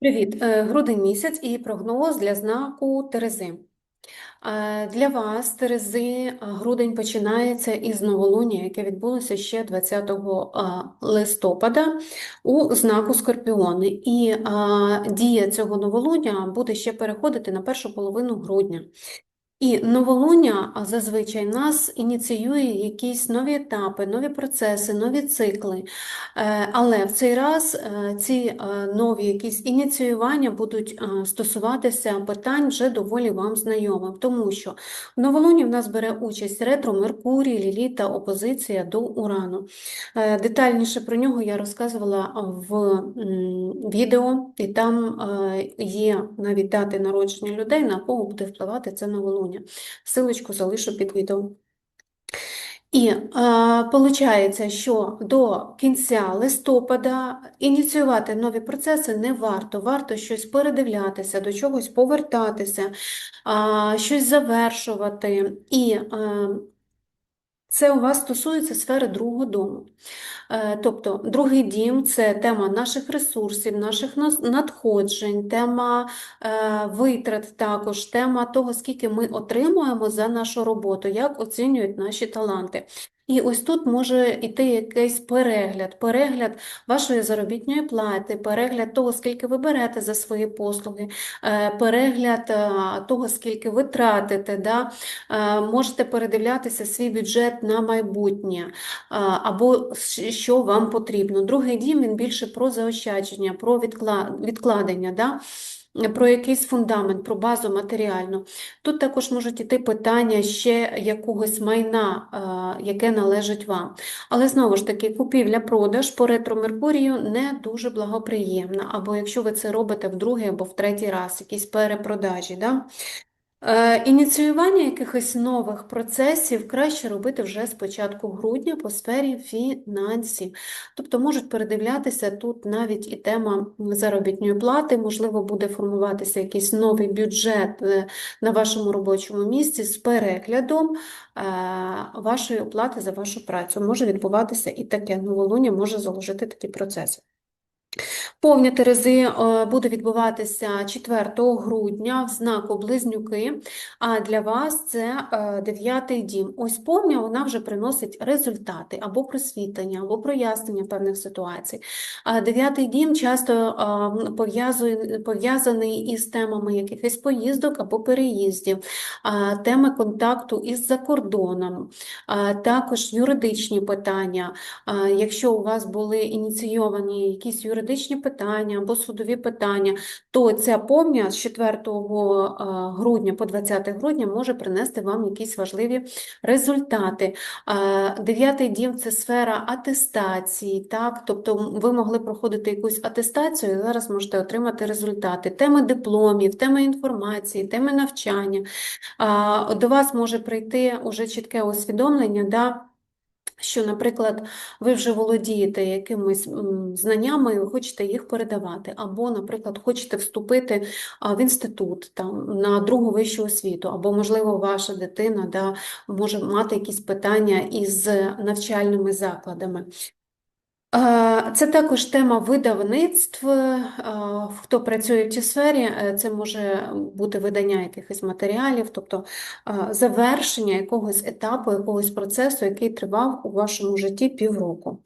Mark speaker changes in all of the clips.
Speaker 1: Привіт, Е, грудень місяць і прогноз для знаку Терези. Е, Для вас, Терези, грудень починається із новолуння, яке відбулося ще 20 е, листопада у знаку Скорпіони. І дія цього новолуння буде ще переходити на першу половину грудня. І новолуння зазвичай нас ініціює якісь нові етапи, нові процеси, нові цикли. Е, Але в цей раз е, ці е, нові якісь ініціювання будуть стосуватися питань вже доволі вам знайомих, тому що в новолунні в нас бере участь ретро, Меркурій, Ліліт та опозиція до Урану. Детальніше про нього я розказувала в відео, і там є навіть дати народження людей, на кого буде впливати це новолуння. Силочку залишу під відео. І виходить, що до кінця листопада ініціювати нові процеси не варто. Варто щось передивлятися, до чогось повертатися, е, щось завершувати. І е, це у вас стосується сфери другого дому. Е, Тобто, другий дім це тема наших ресурсів, наших надходжень, тема е, витрат також, тема того, скільки ми отримуємо за нашу роботу, як оцінюють наші таланти. І ось тут може йти якийсь перегляд, перегляд вашої заробітної плати, перегляд того, скільки ви берете за свої послуги, е, перегляд е, того, скільки ви тратите. Да? Е, Можете передивлятися свій бюджет на майбутнє або що вам потрібно. Другий дім він більше про заощадження, про відкла- відкладення, да? Про якийсь фундамент, про базу матеріальну. Тут також можуть іти питання ще якогось майна, яке належить вам. Але знову ж таки, купівля-продаж по ретро-Меркурію не дуже благоприємна. Або якщо ви це робите в другий або в третій раз, якісь перепродажі. Да? Е, Ініціювання якихось нових процесів краще робити вже з початку грудня по сфері фінансів. Тобто можуть передивлятися тут навіть і тема заробітної плати, можливо, буде формуватися якийсь новий бюджет е, на вашому робочому місці з переглядом е, вашої оплати за вашу працю. Може відбуватися і таке. Новолуння може заложити такі процеси. Повня Терези е, буде відбуватися 4 грудня в знаку Близнюки, а для вас це е, дев'ятий дім. Ось повня вона вже приносить результати або просвітлення, або прояснення певних ситуацій. Дев'ятий дім часто е, пов'язаний із темами якихось поїздок або переїздів, теми контакту із закордоном, також юридичні питання. Якщо у вас були ініційовані якісь юридичні питання або судові питання, то ця повня з 4 грудня по 20 грудня може принести вам якісь важливі результати. Дев'ятий дім це сфера атестації, так? Тобто ви могли проходити якусь атестацію, і зараз можете отримати результати. Теми дипломів, теми інформації, теми навчання. До вас може прийти уже чітке усвідомлення, да, що, наприклад, ви вже володієте якимись знаннями і ви хочете їх передавати, або, наприклад, хочете вступити в інститут там, на другу вищу освіту, або, можливо, ваша дитина да, може мати якісь питання із навчальними закладами. Це також тема видавництв. Е, Хто працює в цій сфері, е, це може бути видання якихось матеріалів, тобто е, завершення якогось етапу, якогось процесу, який тривав у вашому житті півроку.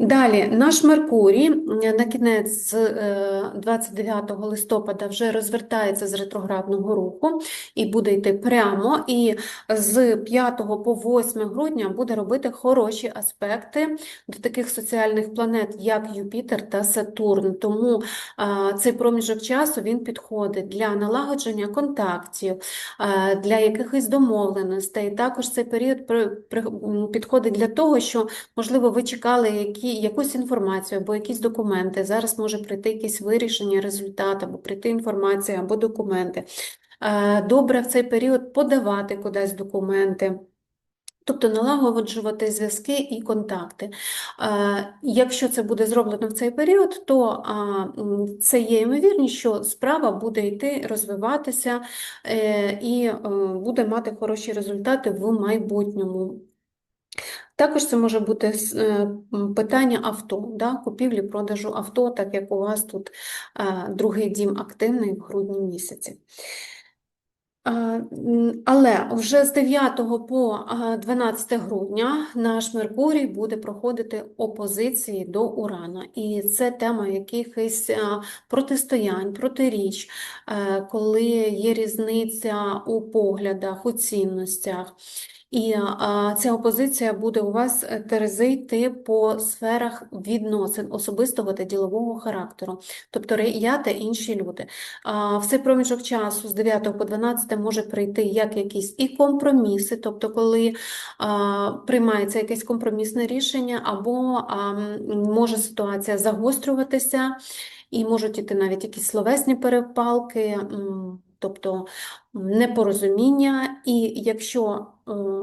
Speaker 1: Далі, наш Меркурій на кінець з е, 29 листопада вже розвертається з ретроградного руху і буде йти прямо, і з 5 по 8 грудня буде робити хороші аспекти до таких соціальних планет, як Юпітер та Сатурн. Тому цей проміжок часу він підходить для налагодження контактів, для якихось домовленостей. Також цей період підходить для того, що, можливо, ви чекали які, якусь інформацію або якісь документи. Зараз може прийти якесь вирішення, результат, або прийти інформація, або документи. Е, Добре в цей період подавати кудись документи. Тобто налагоджувати зв'язки і контакти. Е, Якщо це буде зроблено в цей період, то це є ймовірність, що справа буде йти, розвиватися е, і буде мати хороші результати в майбутньому. Також це може бути е, питання авто, да, купівлі, продажу авто, так як у вас тут е, другий дім активний в грудні місяці. Але вже з 9 по 12 грудня наш Меркурій буде проходити опозиції до Урана. І це тема якихось протистоянь, протиріч, е, коли є різниця у поглядах, у цінностях. І ця опозиція буде у вас е, по сферах відносин особистого та ділового характеру, тобто я та інші люди. В цей проміжок часу з 9 по 12 може прийти як якісь і компроміси, тобто коли а, приймається якесь компромісне рішення, або а, може ситуація загострюватися, і можуть іти навіть якісь словесні перепалки, тобто непорозуміння. І якщо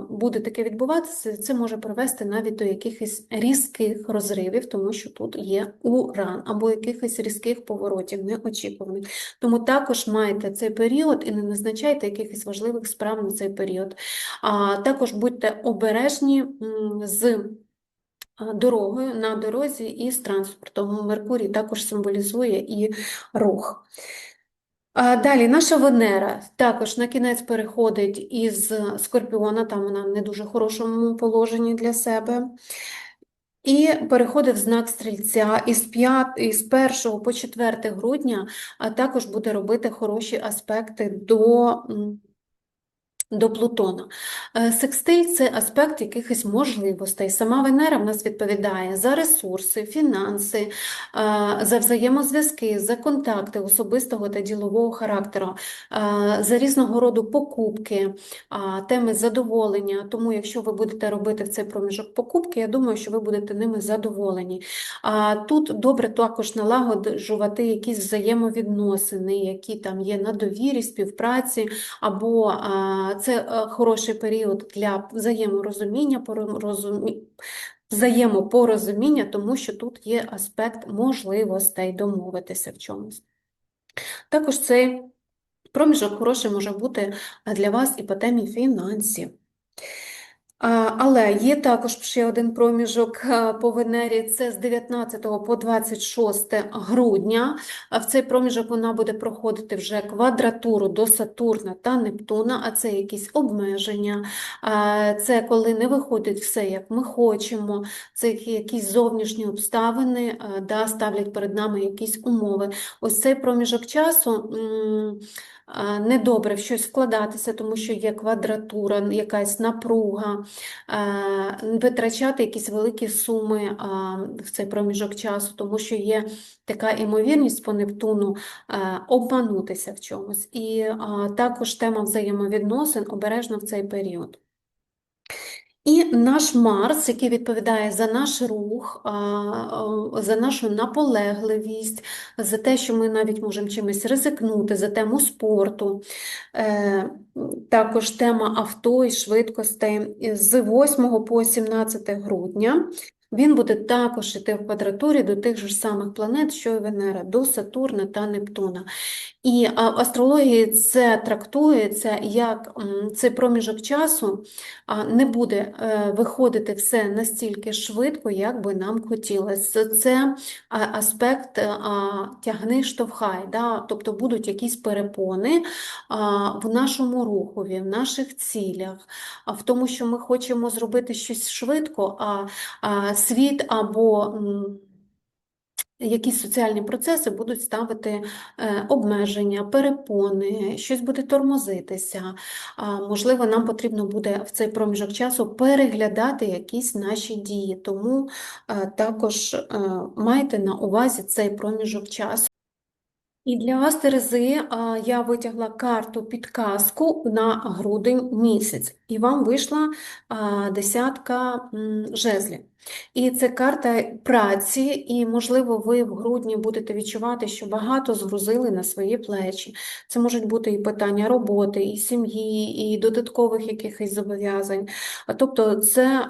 Speaker 1: буде таке відбуватися, це може привести навіть до якихось різких розривів, тому що тут є уран, або якихось різких поворотів, неочікуваних. Тому також майте цей період і не назначайте якихось важливих справ на цей період. А також будьте обережні з дорогою на дорозі і з транспортом. Меркурій також символізує і рух. Далі наша Венера також на кінець переходить із Скорпіона, там вона в не дуже хорошому положенні для себе. І переходить в знак Стрільця із 5, із 1 по 4 грудня, а також буде робити хороші аспекти до, до Плутона. Е, Секстиль – це аспект якихось можливостей. Сама Венера в нас відповідає за ресурси, фінанси, е, за взаємозв'язки, за контакти особистого та ділового характеру, е, за різного роду покупки, теми задоволення. Тому, якщо ви будете робити в цей проміжок покупки, я думаю, що ви будете ними задоволені. Тут добре також налагоджувати якісь взаємовідносини, які там є на довірі, співпраці, або це е, хороший період для взаєморозуміння, порозумі- взаємопорозуміння, тому що тут є аспект можливостей домовитися в чомусь. Також цей проміжок хороший може бути для вас і по темі фінансів. Але є також ще один проміжок по Венері, це з 19 по 26 грудня. В цей проміжок вона буде проходити вже квадратуру до Сатурна та Нептуна, а це якісь обмеження, це коли не виходить все, як ми хочемо, це якісь зовнішні обставини, да, ставлять перед нами якісь умови. Ось цей проміжок часу недобре в щось вкладатися, тому що є квадратура, якась напруга, витрачати якісь великі суми в цей проміжок часу, тому що є така імовірність по Нептуну обманутися в чомусь. І також тема взаємовідносин обережно в цей період. І наш Марс, який відповідає за наш рух, за нашу наполегливість, за те, що ми навіть можемо чимось ризикнути, за тему спорту, Е, також тема авто і швидкостей з 8 по 17 грудня. Він буде також іти в квадратурі до тих же самих планет, що і Венера, до Сатурна та Нептуна. І в астрології це трактується як цей проміжок часу не буде е, виходити все настільки швидко, як би нам хотілося. Це аспект е, тягни штовхай, да? Тобто будуть якісь перепони в нашому рухові, в наших цілях, в тому, що ми хочемо зробити щось швидко, а світ або якісь соціальні процеси будуть ставити е, обмеження, перепони, щось буде тормозитися. Можливо, нам потрібно буде в цей проміжок часу переглядати якісь наші дії. Тому е, також е, майте на увазі цей проміжок часу. І для вас, Терези, я витягла карту підказку на грудень місяць, і вам вийшла десятка жезлів. І це карта праці, і, можливо, ви в грудні будете відчувати, що багато згрузили на свої плечі. Це можуть бути і питання роботи, і сім'ї, і додаткових якихось зобов'язань. Тобто це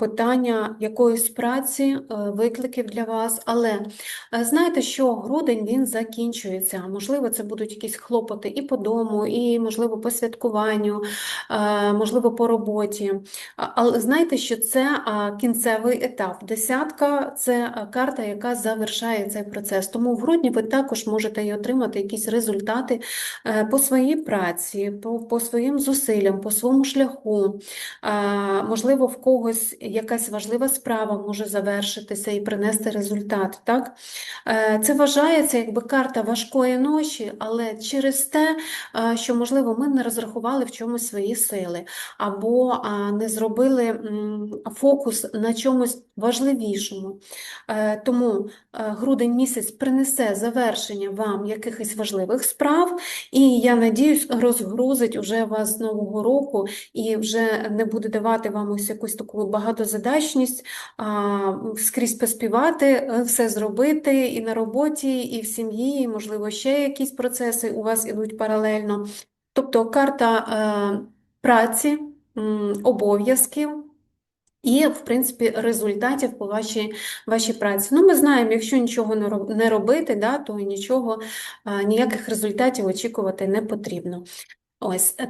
Speaker 1: питання якоїсь праці, е, викликів для вас. Але е, знаєте, що грудень він закінчується. Закінчується. Можливо, це будуть якісь хлопоти і по дому, і, можливо, по святкуванню, е, можливо, по роботі. Але знайте, що це кінцевий етап. Десятка це карта, яка завершає цей процес. Тому в грудні ви також можете і отримати якісь результати е, по своїй праці, по, по своїм зусиллям, по своєму шляху. Можливо, в когось якась важлива справа може завершитися і принести результат. Так? Е, Це вважається якби карта важкої ночі, але через те, е, що, можливо, ми не розрахували в чомусь свої сили, або не зробили фокус на чомусь важливішому. Е, Тому е, грудень місяць принесе завершення вам якихось важливих справ, і я надіюсь, розгрузить уже вас з нового року і вже не буде давати вам ось якусь таку багатозадачність, скрізь поспівати, е, все зробити і на роботі, і в сім'ї, можливо, ще якісь процеси у вас ідуть паралельно. Тобто карта е, праці, обов'язків. І, в принципі, результатів по вашій, вашій праці. Ну, ми знаємо, якщо нічого не робити, да, то нічого, а, ніяких результатів очікувати не потрібно. Ось, е,